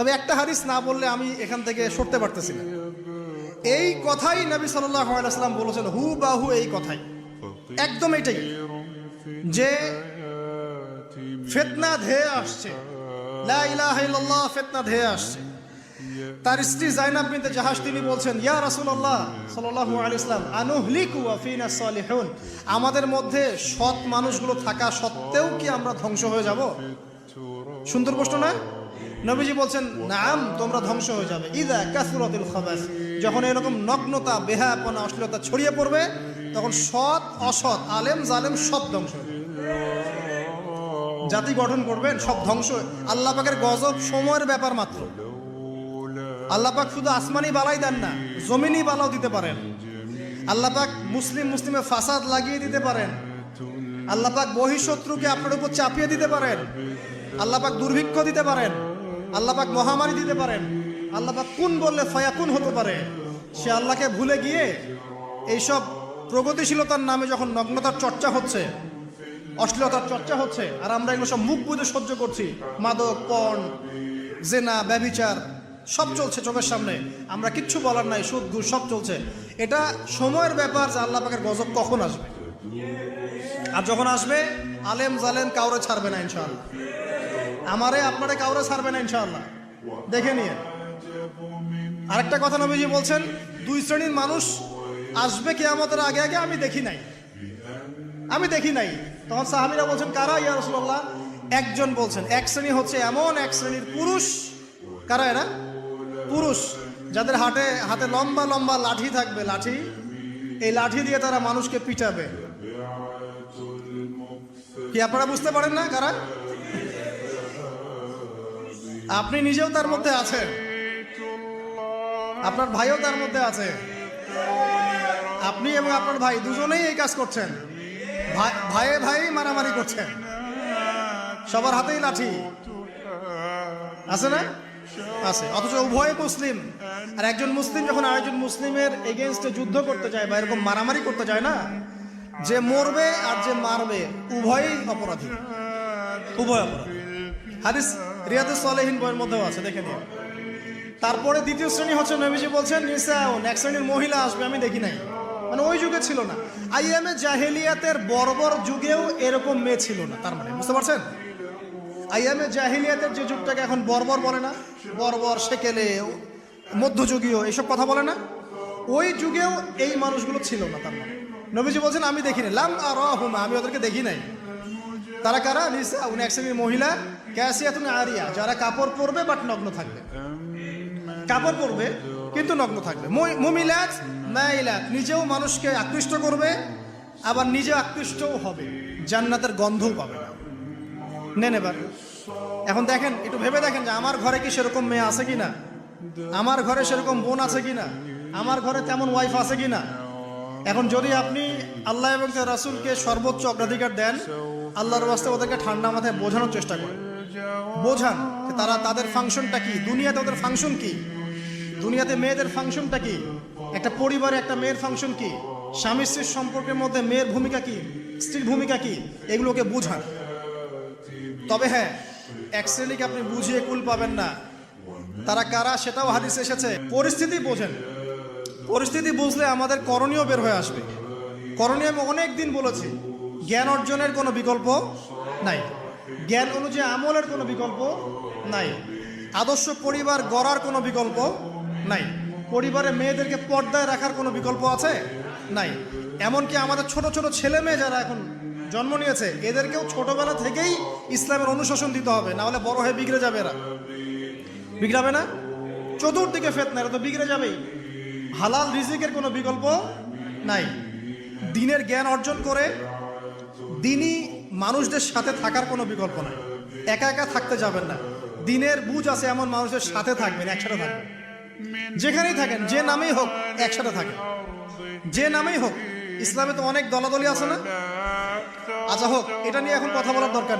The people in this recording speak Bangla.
তবে একটা হাদিস না বললে আমি এখান থেকে সরতে পারতেছি না। এই কথাই নবী সাল্লাম বলেছেন হু বাহু এই কথাই। একদম এটাই। যে ফেতনা ধেয়ে আসছে ফেতনা ধেয়ে আসছে। তার স্ত্রী জাইনাব বিনতে জাহাজ তিনি বলছেন, ইয়া রাসূলুল্লাহ সাল্লাল্লাহু আলাইহি ওয়াসাল্লাম, আনুহলিকু ওয়া ফিনা সালিহুন। আমাদের মধ্যে সৎ মানুষগুলো থাকা সত্ত্বেও কি আমরা ধ্বংস হয়ে যাব? সুন্দর প্রশ্ন না নবীজি বলছেন, নাম, তোমরা ধ্বংস হয়ে যাবে। ইদা কাসুরাতিল খাবাস। যখন এরকম নগ্নতা, বেহায়াপনা, অশ্লীলতা ছড়িয়ে পড়বে, তখন সৎ, অসৎ, আলেম, জালেম সব ধ্বংস হবে জাতি গঠন করবেন, সব ধ্বংস আল্লাহ পাকের গজব সময়ের ব্যাপার মাত্র। আল্লাহ পাক শুধু আসমানি বালাই দেন না, জমিনি বালাও দিতে পারেন। আল্লাহ পাক মুসলিম মুসলিমে ফাসাদ লাগিয়ে দিতে পারেন। আল্লাহ পাক বহিঃশত্রুকে আপনার উপর চাপিয়ে দিতে পারেন। আল্লাহ পাক দুর্ভিক্ষ দিতে পারেন। আল্লাহ পাক মহামারী দিতে পারেন। আল্লাহ পাক কোন বললে ফায়াকুন হতে পারে? সে আল্লাহকে ভুলে গিয়ে এইসব প্রগতিশীলতার নামে যখন নগ্নতার চর্চা হচ্ছে, অশ্লীলতার চর্চা হচ্ছে, আর আমরা এগুলো সব মুখ বুঝে সহ্য করছি, মাদক, পণ, জেনা ব্যবিচার সব চলছে চোখের সামনে। আমরা কিচ্ছু বলার নাই, সুদ, ঘুষ, সব চলছে। এটা সময়ের ব্যাপার যে আল্লাহ পাকের গজব কখন আসবে? আর যখন আসবে, আলেম জালেম কাউরে ছাড়বে না ইনশাআল্লাহ। আমারে আপনারে কাউরে ছাড়বে না ইনশাআল্লাহ। দেখে নিয়ে। আরেকটা কথা নবীজি বলছেন, দুই শ্রেণির মানুষ আসবে কেয়ামতের আগে আগে আমি দেখি নাই। আমি দেখি নাই। তখন সাহাবিরা বলছেন, কারা ইয়া রসুল্লাহ একজন বলছেন, এক শ্রেণি হচ্ছে এমন, এক শ্রেণির পুরুষ। কারা এরা? পুরুষ। যাদের হাতে হাতে লম্বা লম্বা লাঠি থাকবে, লাঠি। এই লাঠি দিয়ে তারা মানুষকে পিটাবে। কি আপনারা বুঝতে পারেন না কারা? আপনি নিজেও তার মধ্যে আছেন। আপনার ভাইও তার মধ্যে আছে। আপনি এবং আপনার ভাই দুজনেই এই কাজ করছেন। ভাইয়ে ভাই মারামারি করছেন। সবার হাতেই লাঠি। আছে না? আছে। অথচ উভয় মুসলিম। আর একজন মুসলিম যখন আরেকজন মুসলিমের এগেনস্টে যুদ্ধ করতে যায় বা এরকম মারামারি করতে যায় না, যে মরবে আর যে মারবে উভয়ই অপরাধী। উভয় অপরাধী। হাদিস রিয়াদুস সালেহীন বইয়ের মধ্যেও আছে, দেখে নিন তারপরে দ্বিতীয় শ্রেণি হচ্ছে নবীজি বলছেন নিসাউন এক শ্রেণির মহিলা আসবে, আমি দেখি নাই। মানে ওই যুগে ছিল না। আইএমএ জাহেলিয়াতের বর্বর যুগেও এরকম মেয়ে ছিল না, তার মানে বুঝতে পারছেন? আইএমএ জাহেলিয়াতের যে যুগটাকে এখন বর্বর বলে না, বর্বর, সেকেলে, মধ্যযুগীয় এইসব কথা বলে না। ওই যুগেও এই মানুষগুলো ছিল না, তার মানে। নবীজি বলছেন, আমি দেখিনি। লাম আর আমি ওদেরকে দেখি নাই। তারা কারা? নিসা, উনি এক শ্রেণির মহিলা। ক্যাসিয়াতুন আরিয়া, যারা কাপড় পরবে বাট নগ্ন থাকবে। কাপড় পরবে, কিন্তু নগ্ন থাকবে। মুমিলাত, মাইলাত, নিজেও মানুষকে আকৃষ্ট করবে, আবার নিজে আকৃষ্টও হবে। জান্নাতের গন্ধও পাবে নেন এবার। এখন দেখেন, একটু ভেবে দেখেন যে আমার ঘরে কি সেরকম মেয়ে আছে কি না আমার ঘরে সেরকম বোন আছে কি না আমার ঘরে তেমন ওয়াইফ আছে কি না এখন যদি আপনি আল্লাহ এবং রাসূলকে সর্বোচ্চ অগ্রাধিকার দেন আল্লাহর বাস্তে ওদেরকে ঠান্ডা মাথায় বোঝানোর চেষ্টা করে। বোঝান তারা তাদের ফাংশনটা কি? দুনিয়াতে ওদের ফাংশন কি? দুনিয়াতে মেয়েদের ফাংশনটা কি? একটা পরিবারে একটা মেয়ের ফাংশন কি? স্বামী স্ত্রীর সম্পর্কের মধ্যে মেয়ের ভূমিকা কি? স্ত্রীর ভূমিকা কি? এগুলোকে বুঝান। তবে হ্যাঁ এক শ্রেণীকে আপনি বুঝিয়ে কুল পাবেন না। তারা কারা সেটাও হাদিস এসেছে। পরিস্থিতি বোঝেন। পরিস্থিতি বুঝলে আমাদের করণীয় বের হয়ে আসবে। করণীয় আমি অনেক দিন বলেছি। জ্ঞান অর্জনের কোনো বিকল্প নাই। জ্ঞান অনুযায়ী আমলের কোনো বিকল্প নাই। আদর্শ পরিবার গড়ার কোনো বিকল্প নাই। পরিবারে মেয়েদেরকে পর্দায় রাখার কোনো বিকল্প আছে? নাই। এমনকি আমাদের ছোট ছোট ছেলে মেয়ে যারা এখন জন্ম নিয়েছে, এদেরকেও ছোটবেলা থেকেই ইসলামের অনুশাসন দিতে হবে, না হলে বড় হয়ে বিগড়ে যাবে এরা। বিগড়াবে না? চতুর্দিকে ফেতনা, এরা তো বিগড়ে যাবেই। হালাল রিজিকের কোনো বিকল্প নাই। দিনের জ্ঞান অর্জন করে দিনই মানুষদের সাথে থাকার কোনো বিকল্প নাই। একা একা থাকতে যাবেন না। দিনের বুঝ আছে এমন মানুষের সাথে থাকবেন, একসাথে থাকবেন। যেখানেই থাকেন, যে নামেই হোক, একসাথে থাকেন। যে নামেই হোক, ইসলামে তো অনেক দলাদলি আছে না? আচ্ছা হোক, এটা নিয়ে এখন কথা বলার দরকার নেই।